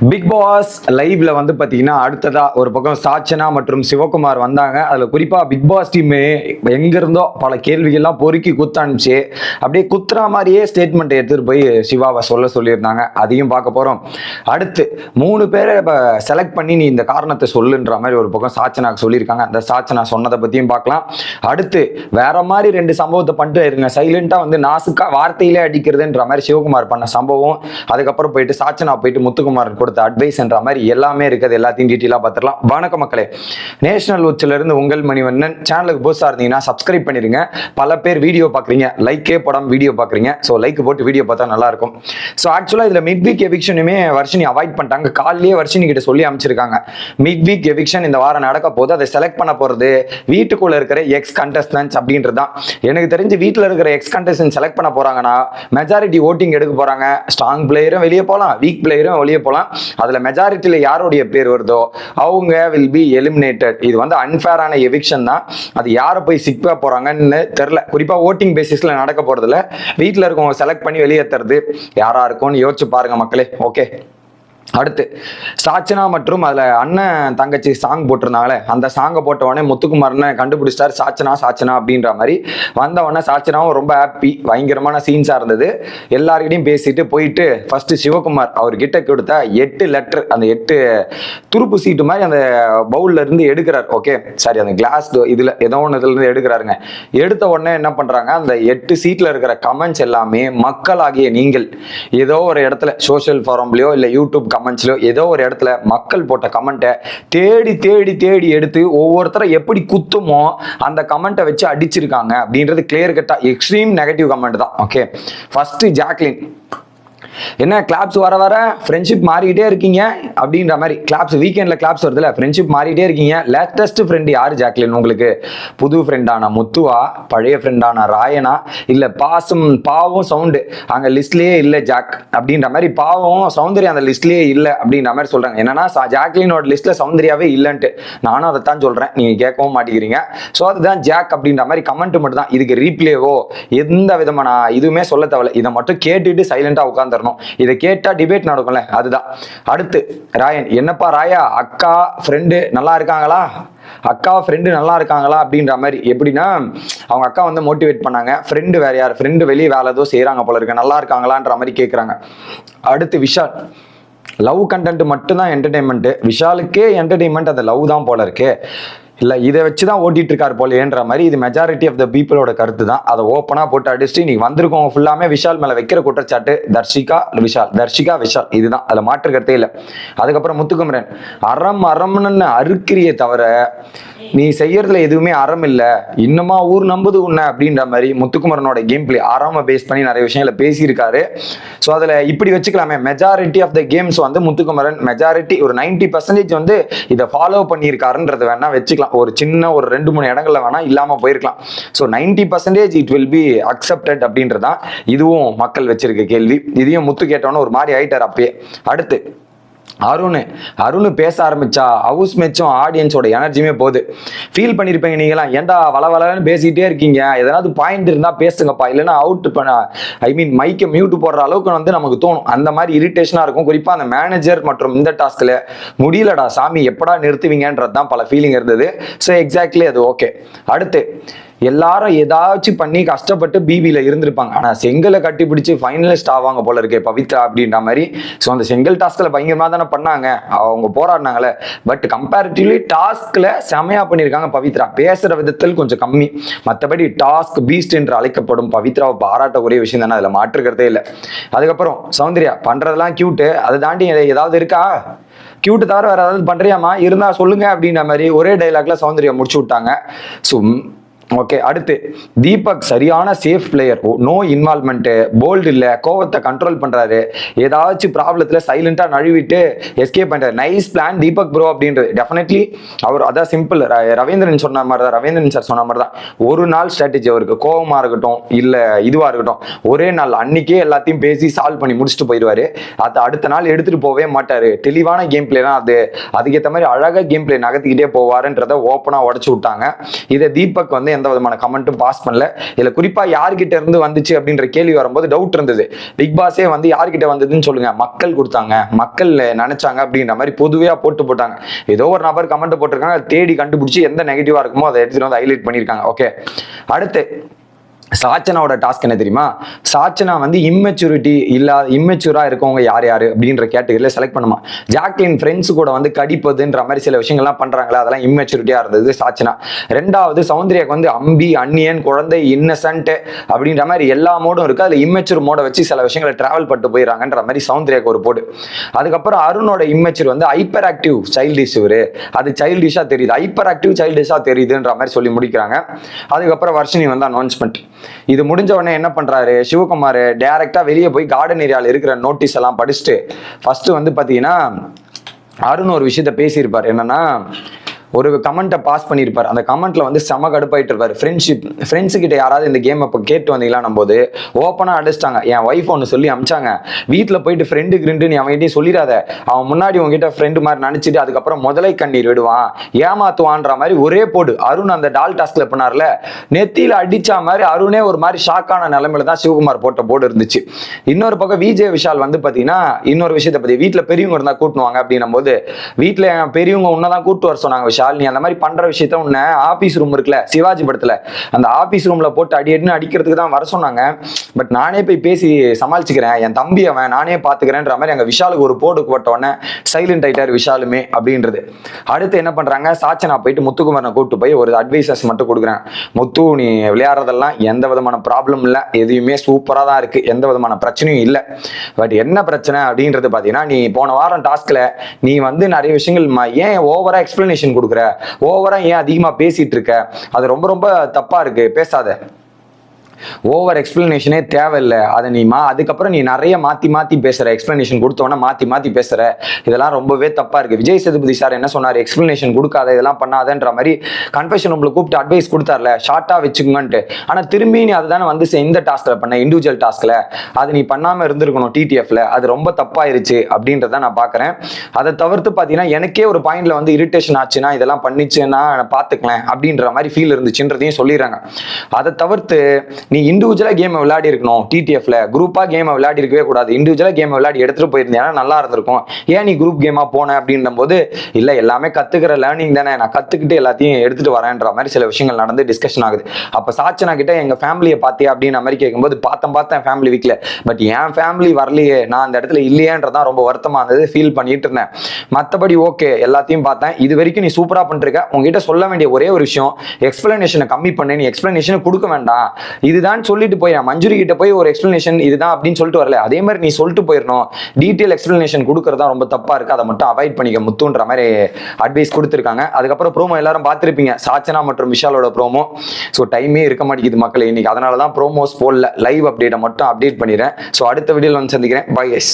Big pass லைவ்ல வந்து பாத்தீங்கன்னா அடுத்ததா ஒரு பக்கம் சாச்சனா மற்றும் சிவகுமார் வந்தாங்க. அதுல குறிப்பா பிக் பாஸ் டீம் எங்க இருந்தோ பல கேள்விகள்லாம் பொறுக்கி குத்தானுச்சு அப்படியே குத்துற மாதிரியே ஸ்டேட்மெண்ட் எடுத்துட்டு போய் சிவாவை சொல்ல சொல்லியிருந்தாங்க. அதையும் பார்க்க போறோம். அடுத்து மூணு பேரை செலக்ட் பண்ணி நீ இந்த காரணத்தை சொல்லுன்ற மாதிரி ஒரு பக்கம் சாச்சனாக்கு சொல்லியிருக்காங்க. அந்த சாச்சனா சொன்னதை பத்தியும் பார்க்கலாம். அடுத்து வேற மாதிரி ரெண்டு சம்பவத்தை பண்ணிட்டு இருங்க. சைலண்டா வந்து நாசுக்கா வார்த்தையிலே அடிக்கிறதுன்ற மாதிரி சிவகுமார் பண்ண சம்பவம். அதுக்கப்புறம் போயிட்டு சாச்சனா போயிட்டு முத்துக்குமார் கூட கொடுத்த அட்வைஸ்ன்ற மாதிரி எல்லாமே இருக்குது. எல்லாத்தையும் டீட்டெயிலாக பார்த்துடலாம். வணக்க மக்களே. நேஷனல் உச்சிலிருந்து உங்கள் மணிவண்ணன். சேனலுக்கு புதுசாக இருந்தீங்கன்னா சப்ஸ்கிரைப் பண்ணிடுங்க. பல பேர் வீடியோ பார்க்குறீங்க. லைக்கே போடாமல் வீடியோ பார்க்குறீங்க. ஸோ லைக் போட்டு வீடியோ பார்த்தா நல்லா இருக்கும் ஸோ ஆக்சுவலாக இதில் மிட் வீக் எவிக்ஷனுமே வர்ஷினி அவாய்ட் பண்ணிட்டாங்க. காலையிலேயே வர்ஷினி கிட்ட சொல்லி அமைச்சிருக்காங்க. மிட் வீக் எவிக்ஷன் இந்த வாரம் நடக்க போது அதை செலக்ட் பண்ண போகிறது வீட்டுக்குள்ளே இருக்கிற எக்ஸ் கண்டஸ்டன்ஸ் அப்படின்றது தான் எனக்கு தெரிஞ்சு வீட்டில் இருக்கிற எக்ஸ் கண்டஸ்டன்ட் செலக்ட் பண்ண போறாங்கன்னா மெஜாரிட்டி ஓட்டிங் எடுக்க போறாங்க. ஸ்ட்ராங் பிளேயரும் வெளியே போகலாம் வீக் பிளேயரும் வெளியே போகலாம் அதில் மெஜாரிட்டியில் யாருடைய பேர் வருதோ அவங்க வில் பி எலிமினேட்டட் இது வந்து அன்ஃபேரான எவிக்ஷன் தான். அது யாரை போய் சிக்க போறாங்கன்னு தெரில குறிப்பாக ஓட்டிங் பேசிஸில் நடக்க போகிறதுல வீட்டில் இருக்கவங்க செலக்ட் பண்ணி வெளியேற்றுறது யாரா இருக்கும்னு யோசிச்சு பாருங்க மக்களே. ஓகே அடுத்து சாச்சனா மற்றும் அதில் அண்ணன் தங்கச்சி சாங் போட்டிருந்தாங்களே அந்த சாங்கை போட்ட உடனே முத்துக்குமார்னு கண்டுபிடிச்சிட்டார் சாச்சனா சாச்சனா அப்படின்ற மாதிரி. வந்தவொடனே சாச்சனாவும் ரொம்ப ஹாப்பி பயங்கரமான சீன்ஸாக இருந்தது. எல்லாருக்கிட்டையும் பேசிட்டு போயிட்டு ஃபர்ஸ்ட் சிவகுமார் அவர்கிட்ட கொடுத்த எட்டு லெட்டர் அந்த எட்டு துருப்பு சீட்டு மாதிரி அந்த பவுல்ல இருந்து எடுக்கிறார். ஓகே சாரி அந்த கிளாஸ் இதில் ஏதோ ஒன்று இதுலேருந்து எடுக்கிறாருங்க. எடுத்த உடனே என்ன பண்ணுறாங்க அந்த எட்டு சீட்டில் இருக்கிற கமெண்ட்ஸ் எல்லாமே மக்களாகிய நீங்கள் ஏதோ ஒரு இடத்துல சோஷியல் ஃபாரம்லையோ இல்லை யூடியூப் கமெண்ட்ஸ்லையோ ஏதோ ஒரு இடத்துல மக்கள் போட்ட கமெண்ட்டை தேடி தேடி தேடி எடுத்து ஒவ்வொருத்தரை எப்படி குத்துமோ அந்த கமெண்ட்டை வச்சு அடிச்சிருக்காங்க அப்படின்றது கிளியர் கட்டா எக்ஸ்ட்ரீம் நெகட்டிவ் கமெண்ட் தான். ஓகே ஃபர்ஸ்ட் ஜாக்லின் என்ன கிளாப்ஸ் வர வர ஃப்ரெண்ட்ஷிப் மாறிக்கிட்டே இருக்கீங்க? அப்படின்ற மாதிரி. கிளாப்ஸ் வீக்கெண்டில் கிளாப்ஸ் வருதுல்ல ஃப்ரெண்ட்ஷிப் மாறிட்டே இருக்கீங்க. லேட்டஸ்ட் ஃப்ரெண்டு யார் ஜாக்லின் உங்களுக்கு? புது ஃப்ரெண்டான முத்துவா பழைய ஃப்ரெண்டான ராயனா இல்லை பாசம் பாவம் சவுண்டு அங்கே லிஸ்ட்லேயே இல்லை ஜாக். அப்படின்ற மாதிரி பாவம் சௌந்தர்யா அந்த லிஸ்ட்லேயே இல்லை அப்படின்ற மாதிரி சொல்கிறாங்க என்னன்னா ஜாக்லினோட லிஸ்ட்டில் சௌந்தர்யாவே இல்லைன்ட்டு. நானும் அதை தான் சொல்கிறேன் நீங்கள் கேட்கவும் மாட்டேங்கிறீங்க. ஸோ அதுதான் ஜாக் அப்படின்ற மாதிரி கமெண்ட் மட்டும் தான் இதுக்கு ரீப்ளேவோ எந்த விதமான இதுவுமே சொல்ல தேவையில்ல. இதை மட்டும் கேட்டுட்டு சைலண்டாக உட்காந்துடணும் இதை கேட்டால் டிபேட் நடக்கும்ல அதுதான். அடுத்து ராயன் என்னப்பா ராயா அக்கா ஃப்ரெண்டு நல்லா இருக்காங்களா? அக்கா ஃப்ரெண்டு நல்லா இருக்காங்களா? அப்படின்ற மாதிரி. எப்படின்னா அவங்க அக்கா வந்து மோட்டிவேட் பண்ணாங்க. ஃப்ரெண்டு வேற யார்? ஃப்ரெண்டு வெளியே வேலை ஏதோ செய்கிறாங்க போல இருக்கு. நல்லா இருக்காங்களான்ற மாதிரி கேட்குறாங்க அடுத்து விஷால் லவ் கண்டென்ட் மட்டும்தான் என்டர்டைன்மெண்ட்டு விஷாலுக்கே என்டர்டெயின்மெண்ட் அந்த லவ் தான் போல இருக்கு. இல்லை இதை வச்சு தான் ஓட்டிட்டு இருக்காரு போலேன்ற மாதிரி இது மெஜாரிட்டி ஆஃப் த பீப்புளோட கருத்து தான் அதை ஓப்பனாக போட்டு அடிச்சுட்டு நீ வந்திருக்கோம் ஃபுல்லாமே விஷால் மேலே வைக்கிற குற்றச்சாட்டு. தர்ஷிகா விஷால். தர்ஷிகா விஷால். இதுதான். அதில் மாற்று கருத்தே இல்லை. அதுக்கப்புறம் முத்துக்குமரன். அறம் அறம்னு அறுக்கிறியே தவிர நீ செய்யறதுல எதுவுமே அறம் இல்லை. இன்னமா ஊர் நம்புது உன்ன அப்படின்ற மாதிரி முத்துக்குமரனோட கேம் பிளே அறமை பேஸ் பண்ணி நிறைய விஷயங்களை பேசியிருக்காரு. ஸோ அதில் இப்படி வச்சுக்கலாமே. மெஜாரிட்டி ஆஃப் த கேம்ஸ் வந்து முத்துக்குமரன் மெஜாரிட்டி ஒரு 90% பர்சன்டேஜ் வந்து இதை ஃபாலோ பண்ணியிருக்காருன்றது வேணா வச்சுக்கலாம். ஒரு சின்ன ஒரு ரெண்டு மூணு இடங்கள்ல வேணா இல்லாமல் போயிருக்கலாம். So 90% percentage it will be accepted அப்படின்றதான் இதுவும் மக்கள் வச்சிருக்க கேள்வி. இதையும் முத்து கேட்டோன்னு ஒரு மாதிரி ஆயிட்டார் அப்பயே. அடுத்து அருண் அருண் பேச ஆரம்பிச்சா ஹவுஸ் மேட்சும் ஆடியன்ஸோட எனர்ஜியுமே போகுது. ஃபீல் பண்ணியிருப்பீங்க நீங்களாம் ஏன்டா வள வளன்னு பேசிக்கிட்டே இருக்கீங்க. எதனாவது பாயிண்ட் இருந்தால் பேசுங்கப்பா. இல்லைன்னா அவுட் பண்ண ஐ மீன் மைக்கை மியூட் போடுற அளவுக்கு வந்து நமக்கு தோணும். அந்த மாதிரி இரிட்டேஷனாக இருக்கும். குறிப்பாக அந்த மேனேஜர் மற்றும் இந்த டாஸ்கில் முடியலடா சாமி எப்படா நிறுத்துவீங்கன்றது தான் பல ஃபீலிங் இருந்தது. ஸோ எக்ஸாக்ட்லி அது ஓகே அடுத்து எல்லாரும் ஏதாச்சும் பண்ணி கஷ்டப்பட்டு பிபியில் இருந்திருப்பாங்க. ஆனால் செங்கலை கட்டி பிடிச்சி ஃபைனலிஸ்ட் ஆவாங்க போல இருக்கே பவித்ரா அப்படின்ற மாதிரி. ஸோ அந்த செங்கல் டாஸ்கில் பயங்கரமாக தானே பண்ணாங்க. அவங்க போராடினாங்களே பட் கம்பேரிட்டிவ்லி டாஸ்கில் செமையாக பண்ணியிருக்காங்க பவித்ரா. பேசுகிற விதத்தில் கொஞ்சம் கம்மி. மற்றபடி டாஸ்க் பீஸ்ட் என்று அழைக்கப்படும் பவித்ராவை பாராட்டக்கூடிய விஷயம் தானே அதில் மாற்றுக்கிறதே இல்லை. அதுக்கப்புறம் சௌந்தர்யா பண்ணுறதெல்லாம் க்யூட்டு அதை தாண்டி ஏதாவது இருக்கா? கியூட்டு தவிர வேற ஏதாவது பண்றியாமா இருந்தா சொல்லுங்க அப்படின்ற மாதிரி ஒரே டைலாக்ல சௌந்தர்யா முடிச்சு விட்டாங்க. ஸோ ஓகே அடுத்து தீபக் சரியான safe player no involvement bold இல்லை கோவத்தை கண்ட்ரோல் பண்ணுறாரு ஏதாச்சும் ப்ராப்ளத்தில் சைலண்டாக நழுவிட்டு எஸ்கேப் பண்ணுறாரு நைஸ் பிளான் தீபக் ப்ரோ அப்படின்றது. டெஃபினெட்லி அவர் அதான் சிம்பிள் ரவீந்திரன் சொன்ன மாதிரி தான் ரவீந்திரன் சார் சொன்ன மாதிரி தான் ஒரு நாள் ஸ்ட்ராட்டஜி அவருக்கு கோவமாக இருக்கட்டும் இல்லை இதுவாக இருக்கட்டும் ஒரே நாள் அன்னைக்கே எல்லாத்தையும் பேசி சால்வ் பண்ணி முடிச்சுட்டு போயிடுவாரு. அது அடுத்த நாள் எடுத்துகிட்டு போகவே மாட்டார். தெளிவான கேம் பிளே தான் அது. அதுக்கேற்ற மாதிரி அழகாக கேம் பிளே நகர்த்திக்கிட்டே போவாருன்றதை ஓப்பனாக உடச்சு விட்டாங்க. இதை தீபக் வந்து எந்த விதமான கமெண்ட்டும் பாஸ் பண்ணல. இதுல குறிப்பா யார்கிட்ட இருந்து வந்துச்சு அப்படின்ற கேள்வி வரும்போது டவுட் இருந்தது. பிக் பாஸே வந்து யார்கிட்ட வந்ததுன்னு சொல்லுங்க. மக்கள் கொடுத்தாங்க. மக்கள் நினைச்சாங்க அப்படின்ற மாதிரி பொதுவாக போட்டு போட்டாங்க. ஏதோ ஒரு நபர் கமெண்ட் போட்டிருக்காங்க. தேடி கண்டுபிடிச்சி எந்த நெகட்டிவா இருக்குமோ அதை எடுத்துட்டு வந்து ஹைலைட் பண்ணியிருக்காங்க. ஓகே அடுத்து சாச்சனாவோட டாஸ்க் என்ன தெரியுமா? சாச்சனா வந்து இம்மெச்சூரிட்டி இல்லாத இம்மெச்சூரா இருக்கவங்க யார் யார் அப்படின்ற கேட்டகரியில் செலக்ட் பண்ணுமா. ஜாக்லின் ஃப்ரெண்ட்ஸ் கூட வந்து கடிப்பதுன்ற மாதிரி சில விஷயங்கள்லாம் பண்றாங்களா அதெல்லாம் இம்மெச்சூரிட்டியா இருந்தது சாச்சனா. ரெண்டாவது சௌந்தர்யாக்கு வந்து அம்பி அன்னியன் குழந்தை இன்னசென்ட் அப்படின்ற மாதிரி எல்லா மோடும் இருக்கு. அதில் இம்மெச்சூர் மோட வச்சு சில விஷயங்களை டிராவல் பண்ணிட்டு போயிடறாங்கன்ற மாதிரி சௌந்தர்யாக்கு ஒரு போடு அதுக்கப்புறம் அருணோட இம்மெச்சூர் வந்து ஹைப்பர் ஆக்டிவ் சைல்டிஷ் இவரு. அது சைல்டிஷா தெரியுது. ஹைப்பர் ஆக்டிவ் சைல்டிஷா தெரியுதுன்ற மாதிரி சொல்லி முடிக்கிறாங்க. அதுக்கப்புறம் வர்ஷினி வந்து அனௌன்ஸ்மெண்ட் இது முடிஞ்ச உடனே என்ன பண்றாரு? சிவகுமார் டைரக்டா வெளியே போய் கார்டன் ஏரியாவில் இருக்கிற நோட்டீஸ் எல்லாம் படிச்சுட்டு ஃபர்ஸ்ட் வந்து பாத்தீங்கன்னா அருண் ஒரு விஷயத்த பேசியிருப்பார். என்னன்னா ஒரு கமெண்ட்டை பாஸ் பண்ணியிருப்பார். அந்த கமெண்ட்ல வந்து செம கடுப்பாயிட்டு இருப்பார். ஃப்ரெண்ட்ஷிப் ஃப்ரெண்ட்ஸு கிட்ட யாராவது இந்த கேம் இப்போ கேட்டு வந்தீங்களாம் போது ஓப்பனாக அடிச்சிட்டாங்க. என் ஒய்ஃப் ஒன்று சொல்லி அமிச்சாங்க. வீட்டில் போயிட்டு ஃப்ரெண்டு கிரெண்டு நீ அவன்கிட்டயும் சொல்லிடாத. அவன் முன்னாடி உங்ககிட்ட ஃப்ரெண்டு மாதிரி நினச்சிட்டு அதுக்கப்புறம் முதலை கண்ணீர் விடுவான். ஏமாத்துவான்ற மாதிரி ஒரே போடு. அருண் அந்த டால் டாஸ்க்ல பண்ணார்ல நெத்தியில அடிச்சா மாதிரி அருணே ஒரு மாதிரி ஷாக்கான நிலைமையில தான் சிவகுமார் போட்ட போர்டு இருந்துச்சு. இன்னொரு பக்கம் விஜய் விஷால் வந்து பார்த்தீங்கன்னா இன்னொரு விஷயத்தை பத்தி வீட்டில் பெரியவங்க இருந்தால் கூட்டுவாங்க அப்படின்னும் போது வீட்டில் பெரியவங்க உன்னதான் கூட்டு வர சொன்னாங்க ஷாலினி நீ அந்த மாதிரி பண்ற விஷயத்த உன்னை ஆபீஸ் ரூம் இருக்குல்ல சிவாஜி படத்துல. அந்த ஆபீஸ் ரூம்ல போட்டு அடி அடின்னு அடிக்கிறதுக்கு தான் வர சொன்னாங்க. பட் நானே போய் பேசி சமாளிச்சுக்கிறேன். என் தம்பி அவன் நானே பாத்துக்கிறேன்ற மாதிரி அங்க விஷாலுக்கு ஒரு போடு போட்ட உடனே சைலண்ட் ஆயிட்டார் விஷாலுமே அப்படின்றது. அடுத்து என்ன பண்றாங்க சாச்சனா போயிட்டு முத்துக்குமரனை கூப்பிட்டு போய் ஒரு அட்வைசஸ் மட்டும் கொடுக்குறேன் முத்து நீ விளையாடுறதெல்லாம் எந்த விதமான ப்ராப்ளம் இல்லை. எதுவுமே சூப்பராக தான் இருக்கு. எந்த விதமான பிரச்சனையும் இல்லை. பட் என்ன பிரச்சனை அப்படின்றது பார்த்தீங்கன்னா நீ போன வாரம் டாஸ்க்ல நீ வந்து நிறைய விஷயங்கள் ஏன் ஓவரா எக்ஸ்பிளனேஷன் கொடுக்குற? ஓவரா ஏன் அதிகமா பேசிட்டு இருக்க? அது ரொம்ப ரொம்ப தப்பா இருக்கு. பேசாத. ஓவர் எக்ஸ்பிளனேஷனே தேவையில்லை. அதை நீ மா அதுக்கப்புறம் நீ நிறைய மாற்றி மாற்றி பேசுகிற எக்ஸ்பிளனேஷன் கொடுத்தோன்னே மாற்றி மாற்றி பேசுகிற இதெல்லாம் ரொம்பவே தப்பாக இருக்குது விஜய் சேதுபதி சார் என்ன சொன்னார்? எக்ஸ்பிளனேஷன் கொடுக்காத இதெல்லாம் பண்ணாதன்ற மாதிரி கன்ஃபெஷன் உங்களை கூப்பிட்டு அட்வைஸ் கொடுத்தார்ல. ஷார்ட்டாக வச்சுக்கோங்கன்ட்டு. ஆனால் திரும்பி நீ அதுதானே வந்து சே இந்த டாஸ்கில் பண்ண இண்டிவிஜுவல் டாஸ்கில் அது நீ பண்ணாமல் இருந்திருக்கணும் டிடிஎஃப்ல அது ரொம்ப தப்பாயிருச்சு அப்படின்றத நான் பார்க்குறேன் அதை தவிர்த்து பார்த்தீங்கன்னா எனக்கே ஒரு பாயிண்ட்ல வந்து இரிட்டேஷன் ஆச்சுன்னா இதெல்லாம் பண்ணிச்சுன்னா நான் அப்படின்ற மாதிரி ஃபீல் இருந்துச்சுன்றதையும் சொல்லிடுறாங்க. அதை தவிர்த்து நீ இண்டிவிஜுவலா கேமை விளையாடி இருக்கணும் டிடிஎஃப்ல குரூப்பா கேமை விளையாடி இருக்கவே கூடாது. இண்டிவிஜுவலா கேமை விளையாடி எடுத்துட்டு போயிருந்தேன்னா நல்லா இருந்திருக்கும். ஏன் நீ குரூப் கேமா போன அப்படின்ற போது இல்ல எல்லாமே கத்துக்கிற லேர்னிங் தானே. நான் கத்துக்கிட்டு எல்லாத்தையும் எடுத்துட்டு வரேன்ற மாதிரி சில விஷயங்கள் நடந்து டிஸ்கஷன் ஆகுது. அப்ப சாச்சனா கிட்ட எங்க ஃபேமிலியை பார்த்தியா அப்படின்ற மாதிரி கேட்கும்போது பார்த்தேன் பார்த்தேன் ஃபேமிலி வீக்ல பட் என் ஃபேமிலி வரலையே. நான் அந்த இடத்துல இல்லையேன்றதான் ரொம்ப வருத்தமா இருந்தது ஃபீல் பண்ணிட்டு இருந்தேன். மத்தபடி ஓகே எல்லாத்தையும் பார்த்தேன் இது வரைக்கும் நீ சூப்பரா பண்ணிருக்க உங்ககிட்ட சொல்ல வேண்டிய ஒரே ஒரு விஷயம் எக்ஸ்பிளனேஷனை கம்மி பண்ணு. நீ எக்ஸ்பிளனேஷனை கொடுக்க வேண்டாம். இது இதுதான் சொல்லிட்டு போய் மஞ்சுரி கிட்ட போய் ஒரு எக்ஸ்பிளனேஷன் இதுதான் அப்படின்னு சொல்லிட்டு வரல. அதே மாதிரி நீ சொல்லிட்டு போயிடணும் டீட்டெயில் எக்ஸ்பிளனேஷன் கொடுக்கறதா ரொம்ப தப்பா இருக்கு. அதை மட்டும் அவாய்ட் பண்ணிக்க. முத்துன்ற மாதிரி அட்வைஸ் கொடுத்துருக்காங்க. அதுக்கப்புறம் ப்ரோமோ எல்லாரும் பார்த்துருப்பீங்க. சாச்சனா மற்றும் விஷாலோட ப்ரோமோ ஸோ டைமே இருக்க மாட்டேங்குது மக்கள் இன்னைக்கு. அதனால தான் ப்ரோமோஸ் போடல. லைவ் அப்டேட்டை மட்டும் அப்டேட் பண்ணிடுறேன். ஸோ அடுத்த வீடியோவில் வந்து சந்திக்கிறேன். By S